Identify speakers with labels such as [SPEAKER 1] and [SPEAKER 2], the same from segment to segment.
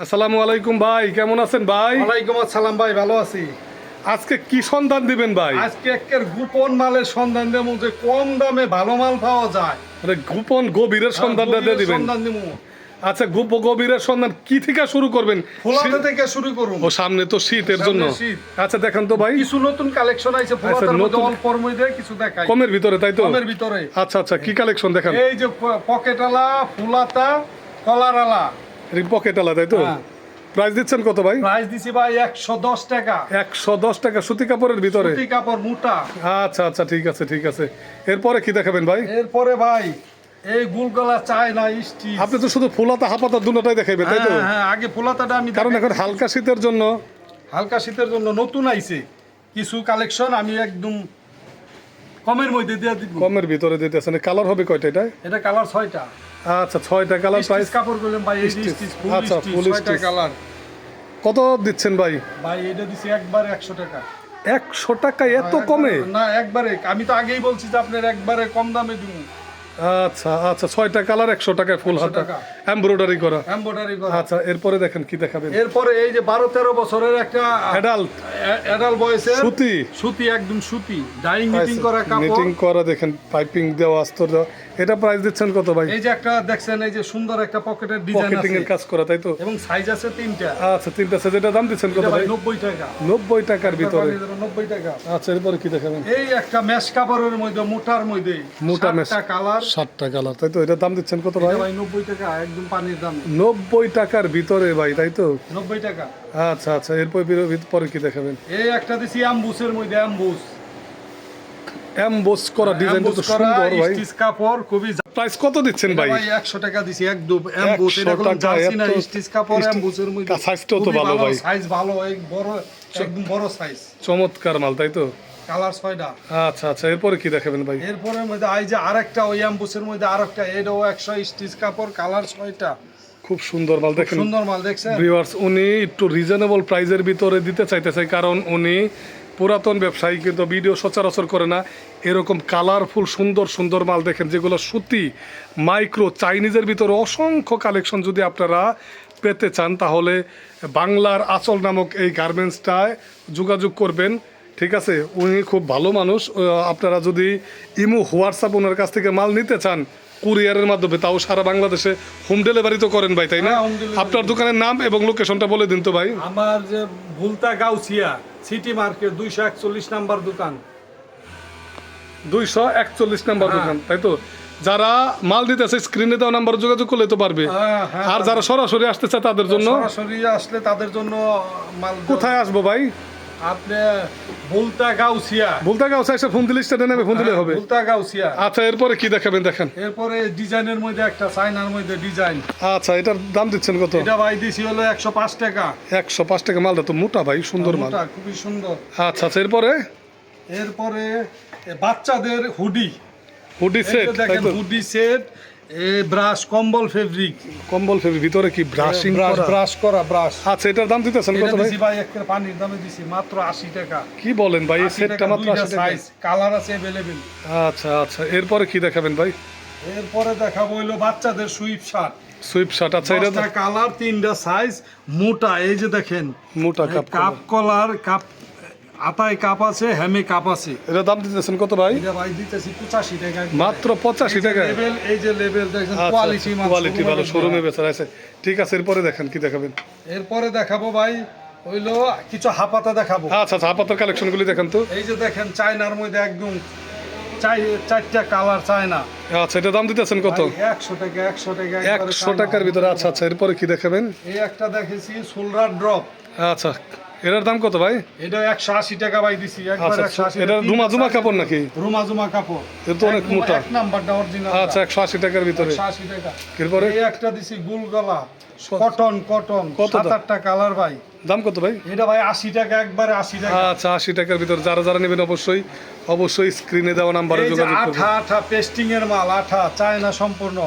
[SPEAKER 1] আসসালামু আলাইকুম ভাই কেমন আছেন ভাই?
[SPEAKER 2] ওয়ালাইকুম আসসালাম ভাই ভালো আছি।
[SPEAKER 1] আজকে কি সন্ধান দিবেন ভাই?
[SPEAKER 2] আজকে একের গোপন মালের সন্ধান দেবো যে কম দামে ভালো মাল পাওয়া যায়।
[SPEAKER 1] মানে গোপন গভীরের সন্ধানটা দিয়ে দিবেন।
[SPEAKER 2] সন্ধান দেবো।
[SPEAKER 1] আচ্ছা গোপ গভীরের সন্ধান কি থেকে শুরু করবেন?
[SPEAKER 2] ফুলাতে থেকে শুরু করুন।
[SPEAKER 1] ও সামনে তো শীতের
[SPEAKER 2] সামনে
[SPEAKER 1] জন্য।
[SPEAKER 2] শীত।
[SPEAKER 1] আচ্ছা দেখেন তো ভাই।
[SPEAKER 2] কিছু নতুন কালেকশন আছে ফুলাতের মধ্যে
[SPEAKER 1] নতুন-
[SPEAKER 2] অল্পর মধ্যে কিছু দেখাই।
[SPEAKER 1] কমের ভিতরে তাই তো?
[SPEAKER 2] কমের ভিতরে।
[SPEAKER 1] আচ্ছা আচ্ছা কি কালেকশন দেখান?
[SPEAKER 2] এই যে পকেটালা ফুলাতা কলারালা।
[SPEAKER 1] পকেট আলা তাই তো?
[SPEAKER 2] হ্যাঁ।
[SPEAKER 1] প্রাইস দিচ্ছেন কত ভাই?
[SPEAKER 2] প্রাইস দিছি ভাই একশো দশ টাকা।
[SPEAKER 1] একশো দশ টাকা সুতি কাপড়ের ভিতরে?
[SPEAKER 2] সুতি কাপড় মোটা।
[SPEAKER 1] আচ্ছা আচ্ছা ঠিক আছে ঠিক আছে। এরপরে কি দেখাবেন ভাই?
[SPEAKER 2] এরপরে ভাই এই গুলগলা চায় না স্টি
[SPEAKER 1] আপনি তো শুধু ফুলাতা হাপাতা দুটাই দেখাইবেন তাই তো?
[SPEAKER 2] হ্যাঁ হ্যাঁ আগে ফুলাতাটা আমি
[SPEAKER 1] কারণ। এখন হালকা শীতের জন্য।
[SPEAKER 2] হালকা শীতের জন্য নতুন আইছে। কিছু কালেকশন আমি একদম কমের মধ্যে দিয়ে দিব।
[SPEAKER 1] কমের ভিতরে দিতেছেন। কালার হবে কয়টা এটা?
[SPEAKER 2] এটা কালার ছয়টা।
[SPEAKER 1] আচ্ছা ছয়টা কালার প্রাইস
[SPEAKER 2] কাপড় করলাম ভাই এই স্টিচ ফুল
[SPEAKER 1] আচ্ছা,
[SPEAKER 2] ছয়টা কালার
[SPEAKER 1] কত দিচ্ছেন ভাই?
[SPEAKER 2] ভাই এটা দিছি একবারে একশো টাকা।
[SPEAKER 1] একশো টাকা এত কমে?
[SPEAKER 2] না একবারে। আমি তো আগেই বলছি যে আপনার একবারে কম দামে দিব।
[SPEAKER 1] আচ্ছা আচ্ছা ছয়টা কালার একশো টাকায় ফুল হাতা। এমব্রয়ডারি করা।
[SPEAKER 2] এমব্রয়ডারি করা।
[SPEAKER 1] আচ্ছা এরপরে দেখেন কি দেখাবেন।
[SPEAKER 2] এরপরে এই যে বারো তেরো বছরের একটা
[SPEAKER 1] অ্যাডাল্ট
[SPEAKER 2] অ্যাডাল বয়সের
[SPEAKER 1] সুতি।
[SPEAKER 2] সুতি একদম সুতি। ডাইং নিটিং করা কাপড়।
[SPEAKER 1] নিটিং করা দেখেন পাইপিং দেওয়া আস্তর দেওয়া। এটা প্রাইস দিচ্ছেন কত ভাই?
[SPEAKER 2] এই যে একটা দেখছেন এই যে সুন্দর একটা পকেটের ডিজাইন
[SPEAKER 1] পকেটিং
[SPEAKER 2] আছে
[SPEAKER 1] এর কাজ করা তাই তো?
[SPEAKER 2] এবং সাইজ আছে তিনটা।
[SPEAKER 1] আচ্ছা তিনটা সেট এটা দাম দিচ্ছেন কত
[SPEAKER 2] ভাই
[SPEAKER 1] ভাই?
[SPEAKER 2] নব্বই টাকা।
[SPEAKER 1] নব্বই টাকার ভিতরে।
[SPEAKER 2] নব্বই টাকা।
[SPEAKER 1] আচ্ছা এরপরে কি দেখাবেন?
[SPEAKER 2] এই একটা মেশ কাপড়ের মধ্যে মোটার মধ্যে
[SPEAKER 1] মোটা মেশ।
[SPEAKER 2] কালার
[SPEAKER 1] ষাটটা কালার তাই তো? এটা দাম দিচ্ছেন কত ভাই?
[SPEAKER 2] ভাই নব্বই টাকা একদম পানির দাম।
[SPEAKER 1] নব্বই টাকার ভিতরে ভাই তাই তো?
[SPEAKER 2] নব্বই টাকা।
[SPEAKER 1] আচ্ছা আচ্ছা এরপর পরে কি দেখাবেন?
[SPEAKER 2] এই একটা দিছি অ্যাম্বুসের মধ্যে অ্যাম্বুস
[SPEAKER 1] এমবোস করা ডিজাইনটা তো সুন্দর ভাই।
[SPEAKER 2] স্টিচ কাপড় খুবই
[SPEAKER 1] প্রাইস কত দিচ্ছেন ভাই?
[SPEAKER 2] ভাই একশো টাকা দিছি একদম
[SPEAKER 1] 100
[SPEAKER 2] কোনো জার্সি না স্টিচ কাপড় অ্যাম্বুসের মধ্যে
[SPEAKER 1] সাইজটাও তো ভালো ভাই।
[SPEAKER 2] সাইজ ভালো এই বড় একদম বড় সাইজ
[SPEAKER 1] চমৎকার মাল তাই তো?
[SPEAKER 2] কালার ছয়টা।
[SPEAKER 1] আচ্ছা আচ্ছা এরপরে কি দেখাবেন ভাই?
[SPEAKER 2] এরপরে মধ্যে আই যে আরেকটা ওই অ্যাম্বুসের মধ্যে আরেকটা এটাও একশো স্টিচ কাপড় কালার ছয়টা।
[SPEAKER 1] খুব সুন্দর মাল দেখেন।
[SPEAKER 2] সুন্দর মাল দেখছেন?
[SPEAKER 1] ভিউয়ার্স উনি একটু রিজনেবল প্রাইজের ভিতরে দিতে চাইতেছে কারণ উনি পুরাতন ব্যবসায়ী কিন্তু ভিডিও সচরাচর করে না। এরকম কালারফুল সুন্দর সুন্দর মাল দেখেন, যেগুলো সুতি মাইক্রো চাইনিজের ভিতরে অসংখ্য কালেকশন যদি আপনারা পেতে চান, তাহলে বাংলার আচল নামক এই গার্মেন্টসটায় যোগাযোগ করবেন। ঠিক আছে? উনি খুব ভালো মানুষ। আপনারা যদি ইমো, হোয়াটসঅ্যাপ ওনার কাছ থেকে মাল নিতে চান কুরিয়ারের মাধ্যমে তাও সারা বাংলাদেশে হোম ডেলিভারি তো করেন ভাই তাই না?
[SPEAKER 2] হ্যাঁ।
[SPEAKER 1] আপনার দোকানের নাম এবং লোকেশনটা বলে দিন তো ভাই।
[SPEAKER 2] আমার যে ভুলতা গাউছিয়া সিটি মার্কেট দুইশো একচল্লিশ নাম্বার দোকান।
[SPEAKER 1] দুইশো একচল্লিশ নাম্বার
[SPEAKER 2] হ্যাঁ।
[SPEAKER 1] দোকান তাই তো? যারা মাল দিতেছে স্ক্রিনে দেওয়া নাম্বার যোগাযোগ করলে তো পারবে।
[SPEAKER 2] হ্যাঁ,
[SPEAKER 1] আর যারা সরাসরি আসতে চায় তাদের জন্য
[SPEAKER 2] সরাসরি আসলে তাদের জন্য মাল
[SPEAKER 1] কোথায় আসব ভাই?
[SPEAKER 2] আপনি ভুলতা গাউছিয়া
[SPEAKER 1] বলতে গাও এসে ফোন দিলে নেবে ফোন দিলে হবে।
[SPEAKER 2] ভুলতা গাউছিয়া
[SPEAKER 1] আচ্ছা এরপরে কি দেখাবেন দেখেন?
[SPEAKER 2] এরপরে ডিজাইনের মধ্যে একটা চাইনার মধ্যে ডিজাইন।
[SPEAKER 1] আচ্ছা এটার দাম দিচ্ছেন কত?
[SPEAKER 2] এটা ভাই দিছি হলো একশো পাঁচ টাকা।
[SPEAKER 1] একশো পাঁচ টাকা মালটা তো মোটা ভাই সুন্দর মাল।
[SPEAKER 2] খুবই সুন্দর।
[SPEAKER 1] আচ্ছা আচ্ছা এরপরে?
[SPEAKER 2] এরপরে বাচ্চাদের হুডি।
[SPEAKER 1] হুডি সেট
[SPEAKER 2] দেখেন হুডি সেট এ ব্রাশ কম্বল ফেব্রিক
[SPEAKER 1] কম্বল ফেবি ভিতরে কি ব্রাশিং করা?
[SPEAKER 2] ব্রাশ করা ব্রাশ
[SPEAKER 1] আচ্ছা এটার দাম দিতেছেন কত ভাই?
[SPEAKER 2] ভাই একটা পানির দামে দিছি মাত্র আশি টাকা।
[SPEAKER 1] কি বলেন ভাই এই সেটটা মাত্র
[SPEAKER 2] দুইটা
[SPEAKER 1] আশি টাকা।
[SPEAKER 2] কালার আছে অ্যাভেলেবেল
[SPEAKER 1] আচ্ছা আচ্ছা এরপরে কি দেখাবেন ভাই?
[SPEAKER 2] এরপরে দেখাবো হইল বাচ্চাদের সুইপ শার্ট
[SPEAKER 1] সুইপ শার্ট আচ্ছা এটা
[SPEAKER 2] কালার তিনটা সাইজ মোটা এই যে দেখেন।
[SPEAKER 1] মোটা কাপ
[SPEAKER 2] কাপ কলার কাপ আতায় কাপ আছে হ্যামে কাপ আছে।
[SPEAKER 1] এটা দাম দিতেছেন কত ভাই?
[SPEAKER 2] এটা ভাই দিতেছি পঁচাশি টাকা
[SPEAKER 1] মাত্র পঁচাশি টাকা
[SPEAKER 2] লেভেল এই যে লেভেল দেখেন কোয়ালিটি
[SPEAKER 1] কোয়ালিটি ভালো শোরুমে বেচার আছে। ঠিক আছে এরপরে দেখেন কি দেখাবেন।
[SPEAKER 2] এরপরে দেখাবো ভাই হইল কিছু হাপাতা দেখাবো।
[SPEAKER 1] আচ্ছা আচ্ছা আপাতত কালেকশনগুলি দেখেন তো।
[SPEAKER 2] এই যে দেখেন চায়নার মধ্যে একদম চারটা কালার চায়না।
[SPEAKER 1] আচ্ছা এটা দাম দিতেছেন কত?
[SPEAKER 2] একশো টাকা একশো টাকা
[SPEAKER 1] একশো টাকার ভিতরে আচ্ছা আচ্ছা এরপরে কি দেখাবেন?
[SPEAKER 2] এই একটা দেখেছি সোলরার ড্রপ
[SPEAKER 1] আচ্ছা। এটার দাম কত ভাই?
[SPEAKER 2] এটা একশো আশি টাকা ভাই দিছি একবার
[SPEAKER 1] আচ্ছা
[SPEAKER 2] আশি
[SPEAKER 1] এটা রুমা জুমা কাপড় নাকি?
[SPEAKER 2] রুমা জুমা কাপড়।
[SPEAKER 1] এটা তো অনেক মোটা।
[SPEAKER 2] নাম্বারটা অরিজিনাল
[SPEAKER 1] আচ্ছা একশো আশি টাকার ভিতরে।
[SPEAKER 2] আশি টাকা।
[SPEAKER 1] এরপরে?
[SPEAKER 2] এই একটা দিছি গুল গলা। Cotton cotton.
[SPEAKER 1] কত?
[SPEAKER 2] আটটা কালার ভাই।
[SPEAKER 1] দাম কত ভাই?
[SPEAKER 2] এটা ভাই আশি টাকা একবারে আশি টাকা।
[SPEAKER 1] আচ্ছা আশি টাকার ভিতরে। যারা যারা নেবেন অবশ্যই অবশ্যই স্ক্রিনে দেওয়া নাম্বারে যোগাযোগ
[SPEAKER 2] আঠা আঠা পেস্টিং এর মাল আঠা চায়না সম্পূর্ণ।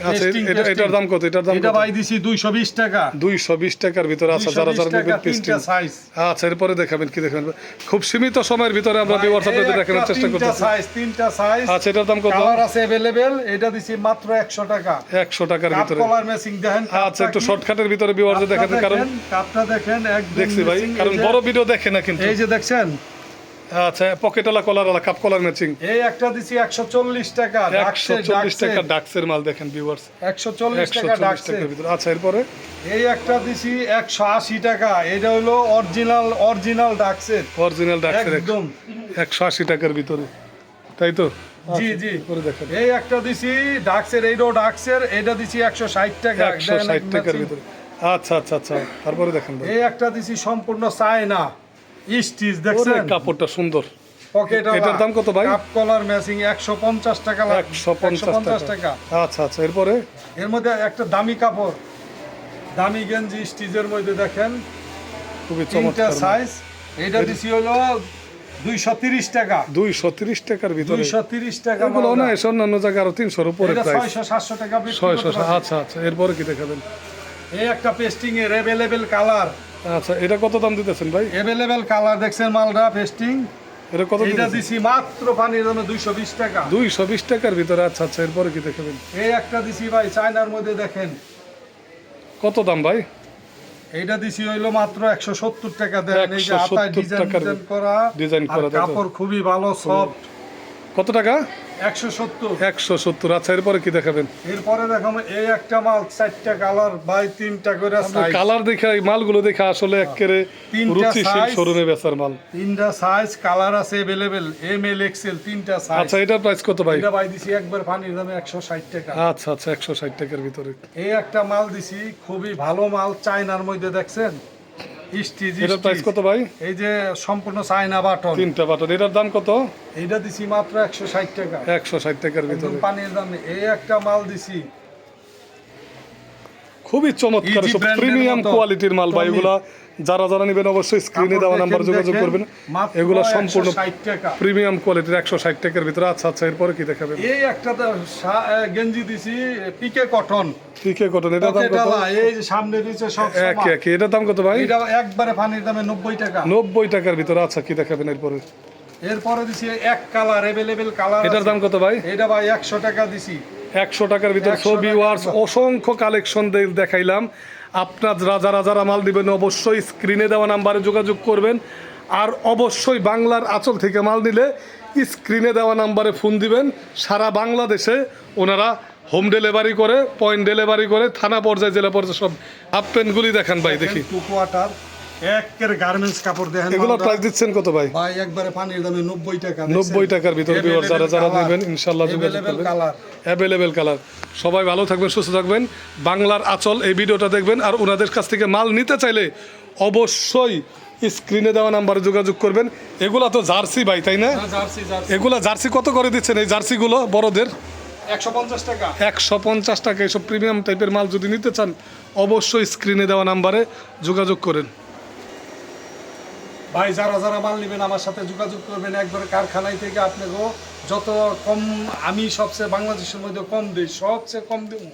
[SPEAKER 1] আচ্ছা
[SPEAKER 2] Pasting,
[SPEAKER 1] এটা- এটার
[SPEAKER 2] pasting।
[SPEAKER 1] দাম কত এটার দাম
[SPEAKER 2] এটা
[SPEAKER 1] কত
[SPEAKER 2] ভাই দিছি দুইশো বিশ টাকা
[SPEAKER 1] দুইশো বিশ টাকার ভিতরে আছে যারা যারা
[SPEAKER 2] 220
[SPEAKER 1] নেবেন
[SPEAKER 2] টাকা,
[SPEAKER 1] পেস্টিং
[SPEAKER 2] তিনটা সাইজ
[SPEAKER 1] আচ্ছা এরপরে দেখাবেন কি দেখাবেন খুব সীমিত সময়ের ভিতরে আমরা বিওয়ার্স আপনাদের দেখানোর চেষ্টা
[SPEAKER 2] তিনটা
[SPEAKER 1] করতেছি
[SPEAKER 2] সাইজ তিনটা সাইজ
[SPEAKER 1] আচ্ছা এটার দাম কত
[SPEAKER 2] কালার আছে अवेलेबल এটা দিছি মাত্র 100 টাকা
[SPEAKER 1] একশো টাকার
[SPEAKER 2] কাপ
[SPEAKER 1] ভিতরে
[SPEAKER 2] কলার ম্যাচিং দেখেন
[SPEAKER 1] আচ্ছা একটু শর্টকাটের ভিতরে বিওয়ার্স দেখাবেন কারণ
[SPEAKER 2] কাপটা দেখেন একদম
[SPEAKER 1] দেখছি ভাই
[SPEAKER 2] matching,
[SPEAKER 1] কারণ
[SPEAKER 2] এই যে-
[SPEAKER 1] বড় ভিডিও দেখে না কিন্তু
[SPEAKER 2] এই যে দেখছেন
[SPEAKER 1] আচ্ছা পকেটওয়ালা কলার ওয়ালা কাপ কলার ম্যাচিং
[SPEAKER 2] এই একটা দিছি 140 টাকা
[SPEAKER 1] একশো চল্লিশ টাকা ডাক্সের মাল দেখেন ভিউয়ার্স
[SPEAKER 2] 140
[SPEAKER 1] একশো
[SPEAKER 2] টাকা
[SPEAKER 1] ভিতরে। আচ্ছা এরপরে?
[SPEAKER 2] এই একটা দিছি 180 টাকা এটা হলো অরিজিনাল অরিজিনাল ডাকসের
[SPEAKER 1] অরিজিনাল ডাক্সের
[SPEAKER 2] একদম।
[SPEAKER 1] একশো আশি টাকার ভিতরে। তাই তো?
[SPEAKER 2] জি জি।
[SPEAKER 1] করে দেখেন।
[SPEAKER 2] এই একটা দিছি ডাকসের এইটাও ডাকসের এটা দিছি 160 টাকা
[SPEAKER 1] একশো
[SPEAKER 2] দেখেন
[SPEAKER 1] ষাট টাকার ভিতরে। আচ্ছা আচ্ছা আচ্ছা। তারপরে দেখেন
[SPEAKER 2] এই একটা দিছি সম্পূর্ণ চায়না। স্টিচ দেখছেন?
[SPEAKER 1] কাপড়টা সুন্দর। এটার দাম কত ভাই?
[SPEAKER 2] কাপ কলার ম্যাচিং 150 টাকা 150
[SPEAKER 1] টাকা। আচ্ছা আচ্ছা এরপরে?
[SPEAKER 2] এর মধ্যে একটা দামি কাপড় দামি গেঞ্জি স্টিচের মধ্যে দেখেন।
[SPEAKER 1] খুবই চমৎকার
[SPEAKER 2] সাইজ এটা দিছি হলো 230 টাকা।
[SPEAKER 1] 230 টাকার ভিতরে।
[SPEAKER 2] 230 টাকা
[SPEAKER 1] এগুলো না অন্যান্য জায়গায় আরও 300 উপরে প্রাইস
[SPEAKER 2] 600 টাকা
[SPEAKER 1] আচ্ছা আচ্ছা এরপরে কি দেখাবেন?
[SPEAKER 2] এই একটা পেস্টিং এর কালার
[SPEAKER 1] আচ্ছা এটা কত দাম দিতেছেন ভাই?
[SPEAKER 2] অ্যাভেলেবেল কালার দেখছেন মালটা পেস্টিং
[SPEAKER 1] এটা কত
[SPEAKER 2] এটা দিছি মাত্র পানির জন্য দুইশো বিশ টাকা।
[SPEAKER 1] দুইশো বিশ টাকার ভিতরে আচ্ছা আচ্ছা এরপরে কি দেখাবেন?
[SPEAKER 2] এই একটা দিছি ভাই চায়নার মধ্যে দেখেন।
[SPEAKER 1] কত দাম ভাই?
[SPEAKER 2] এইটা দিছি হইল মাত্র একশো সত্তর টাকা দেন। এই যে আটা ডিজাইন করা।
[SPEAKER 1] ডিজাইন করা
[SPEAKER 2] কাপড় খুবই ভালো সফট
[SPEAKER 1] কত টাকা?
[SPEAKER 2] একশো সত্তর।
[SPEAKER 1] একশো সত্তর। আচ্ছা এরপরে কি দেখাবেন?
[SPEAKER 2] এরপরে এই একটা মাল কালার তিনটা করে
[SPEAKER 1] দেখে আসলে হ্যাঁ। মাল।
[SPEAKER 2] তিনটা সাইজ কালার আছে এম এক্সেল তিনটা
[SPEAKER 1] আচ্ছা কত ভাই?
[SPEAKER 2] ভাই দিছি একবার একশো ষাট টাকা।
[SPEAKER 1] আচ্ছা আচ্ছা একশো ষাট ভিতরে।
[SPEAKER 2] এই একটা মাল দিছি খুবই ভালো মাল চায়নার মধ্যে দেখছেন? স্টিচ
[SPEAKER 1] এটার প্রাইস কত ভাই?
[SPEAKER 2] এই যে সম্পূর্ণ চায়না বাটন।
[SPEAKER 1] তিনটা বাটন। এটার দাম কত?
[SPEAKER 2] এইটা দিছি মাত্র 160 টাকা।
[SPEAKER 1] একশো ষাট টাকার ভিতরে।
[SPEAKER 2] পানির দামে এই একটা মাল দিছি।
[SPEAKER 1] খুবই চমৎকার প্রিমিয়াম কোয়ালিটির মাল ভাই এগুলা যারা যারা নেবেন অবশ্যই স্ক্রিনে দেওয়া নাম্বার যোগাযোগ করবেন। এগুলো সম্পূর্ণ প্রিমিয়াম কোয়ালিটির একশো ষাট টাকার ভিতরে। আচ্ছা আচ্ছা এরপরে কি দেখাবেন?
[SPEAKER 2] এই একটা গেঞ্জি দিছি পিকে কটন।
[SPEAKER 1] পিকে কটন এটা দাম কত?
[SPEAKER 2] এই যে সামনে সব
[SPEAKER 1] এটা দাম কত ভাই?
[SPEAKER 2] এটা একবারে পানির দামে নব্বই টাকা।
[SPEAKER 1] নব্বই টাকার ভিতরে। আচ্ছা কি দেখাবেন এরপরে?
[SPEAKER 2] এরপরে দিছি এক কালার এভেলেবেল কালার
[SPEAKER 1] এটার দাম কত ভাই?
[SPEAKER 2] এটা ভাই একশো টাকা দিছি।
[SPEAKER 1] একশো টাকার ভিতরে ছবি ওয়ার্স
[SPEAKER 3] অসংখ্য
[SPEAKER 1] কালেকশন দেখাইলাম। আপনার যারা যারা মাল দিবেন অবশ্যই স্ক্রিনে দেওয়া নাম্বারে যোগাযোগ করবেন। আর অবশ্যই বাংলার আঁচল থেকে মাল নিলে স্ক্রিনে দেওয়া নাম্বারে ফোন দিবেন। সারা বাংলাদেশে ওনারা হোম ডেলিভারি করে পয়েন্ট ডেলিভারি করে থানা পর্যায়ে জেলা পর্যায়ে সব হাফ প্যান্টগুলি দেখান ভাই দেখি।
[SPEAKER 2] টু কোয়ার্টার একের গার্মেন্টস কাপড় দেখেন
[SPEAKER 1] এগুলো প্রাইস দিচ্ছেন কত ভাই?
[SPEAKER 2] ভাই একবারে পানির দামে 90 টাকা দেখছেন?
[SPEAKER 1] নব্বই টাকার ভিতরে যারা যারা নেবেন যোগাযোগ করবেন। কালার সবাই ভালো থাকবেন সুস্থ থাকবেন। বাংলার আচল এই ভিডিওটা দেখবেন আর ওনাদের কাছ থেকে মাল নিতে চাইলে অবশ্যই স্ক্রিনে দেওয়া নাম্বারে যোগাযোগ করবেন। এগুলা তো জার্সি ভাই তাই না?
[SPEAKER 2] হ্যাঁ,
[SPEAKER 1] এগুলা জার্সি কত করে দিচ্ছেন এই জার্সিগুলো বড়দের?
[SPEAKER 2] 150 টাকা।
[SPEAKER 1] একশো পঞ্চাশ টাকা এইসব প্রিমিয়াম টাইপের মাল যদি নিতে চান অবশ্যই স্ক্রিনে দেওয়া নাম্বারে যোগাযোগ করেন।
[SPEAKER 2] ভাই, যারা যারা মাল নেবেন, আমার সাথে যোগাযোগ করবেন। একবারে কারখানায় থেকে আপনাকেও যত কম আমি সবচেয়ে বাংলাদেশের মধ্যে কম দিই, সবচেয়ে কম দেবো।